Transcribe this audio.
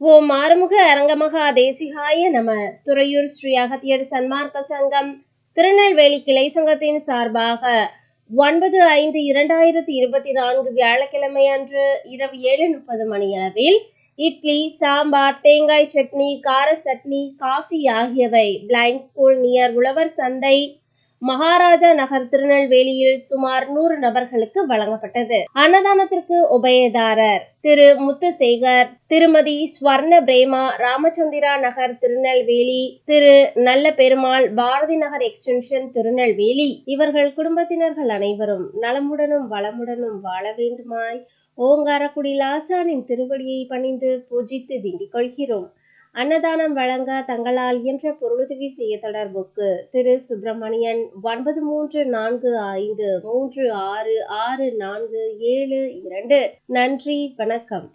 ஓ மாறுமுக அரங்கமகா தேசிகாய நம. துறையூர் ஸ்ரீ அகத்தியர் சன்மார்க்க சங்கம் திருநெல்வேலி கிளை சங்கத்தின் சார்பாக ஒன்பது ஐந்து இரண்டாயிரத்தி இருபத்தி நான்கு வியாழக்கிழமை அன்று இரவு ஏழு முப்பது மணியளவில் இட்லி சாம்பார் தேங்காய் சட்னி கார சட்னி காஃபி ஆகியவை blind school near Uzhavar Sandhai Maharaja நகர் திருநெல்வேலியில் சுமார் நூறு நபர்களுக்கு வழங்கப்பட்டது. அன்னதானத்திற்கு உபயதாரர் திரு முத்துசேகர் திருமதி ஸ்வர்ண பிரேமா ராமச்சந்திரா நகர் திருநெல்வேலி திரு நல்ல பெருமாள் பாரதி நகர் எக்ஸ்டென்ஷன் திருநெல்வேலி. இவர்கள் குடும்பத்தினர்கள் அனைவரும் நலமுடனும் வளமுடனும் வாழ வேண்டுமாய் ஓங்காரக்குடி லாசானின் திருவடியை பணிந்து பூஜித்து வேண்டிக் கொள்கிறோம். அன்னதானம் வழங்க தங்களால் இயன்ற பொருளுதவி செய்ய தொடர்புக்கு திரு சுப்பிரமணியன் ஒன்பது மூன்று நான்கு ஐந்து மூன்று ஆறு ஆறு நான்கு ஏழு இரண்டு. நன்றி வணக்கம்.